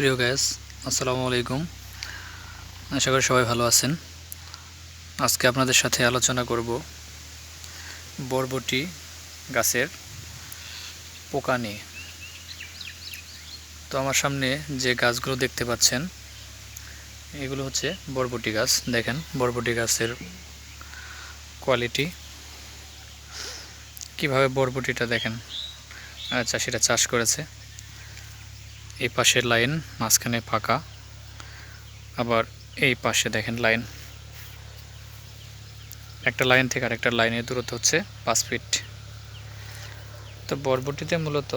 প্রিয় গ্যাস আসসালামু আলাইকুম। আশা করি সবাই ভালো আছেন। আজকে আপনাদের সাথে আলোচনা করব বরবটি গাছের পোকা নিয়ে। তো আমার সামনে যে গাছগুলো দেখতে পাচ্ছেন, এগুলো হচ্ছে বরবটি গাছ। দেখেন, বরবটি গাছের কোয়ালিটি কীভাবে বরবটিটা দেখেন? চাষিরা চাষ করেছে। এই পাশের লাইন মাঝখানে ফাঁকা। আবার এই পাশে দেখেন লাইন। একটা লাইন থেকে আরেকটা লাইনের দূরত্ব হচ্ছে পাঁচ ফিট। তো বরবটিতে মূলত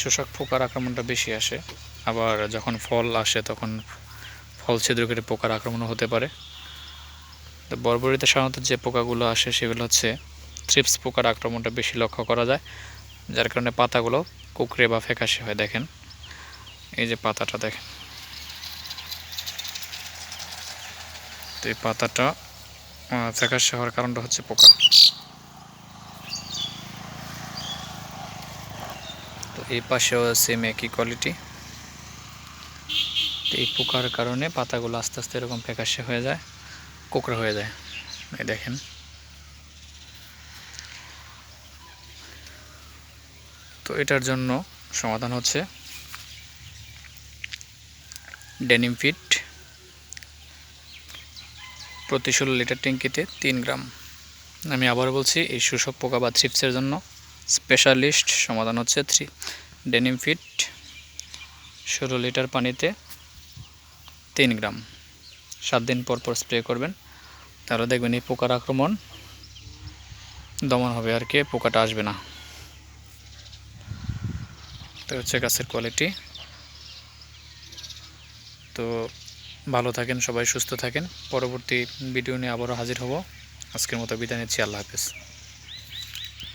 শোষক পোকার আক্রমণটা বেশি আসে। আবার যখন ফল আসে তখন ফল ছিদ্র করে পোকার আক্রমণও হতে পারে। তো বরবটিতে সাধারণত যে পোকাগুলো আসে সেগুলো হচ্ছে থ্রিপস পোকার আক্রমণটা বেশি লক্ষ্য করা যায়। যার কারণে পাতাগুলো কুকড়ে বা ফ্যাকাশে হয়, দেখেন। এই যে পাতাটা, দেখেন। তো এই পাতাটা ফ্যাকাশে হওয়ার কারণটা হচ্ছে পোকা। তো এই পাশেও সেম একই কোয়ালিটি তো এই পোকার কারণে পাতাগুলো আস্তে আস্তে এরকম ফ্যাকাশে হয়ে যায়, কোকড়া হয়ে যায়। এই দেখেন। তো এটার জন্য সমাধান হচ্ছে ডেনিম ফিট প্রতি ষোলো লিটার ট্যাঙ্কিতে তিন গ্রাম। আমি আবারও বলছি, এই শোষক পোকা বা থ্রিপসের জন্য স্পেশালিস্ট সমাধান হচ্ছে থ্রি। ডেনিম ফিট ষোলো লিটার পানিতে তিন গ্রাম। সাত দিন পর পর স্প্রে করবেন, তাহলে দেখবেন এই পোকার আক্রমণ দমন হবে আর কি, পোকাটা আসবে না। তো হচ্ছে গাছের কোয়ালিটি তো ভালো থাকেন, সবাই সুস্থ থাকেন। পরবর্তী ভিডিও নিয়ে আবারও হাজির হব। আজকের মতো বিদায় নিচ্ছি, আল্লাহ হাফেজ।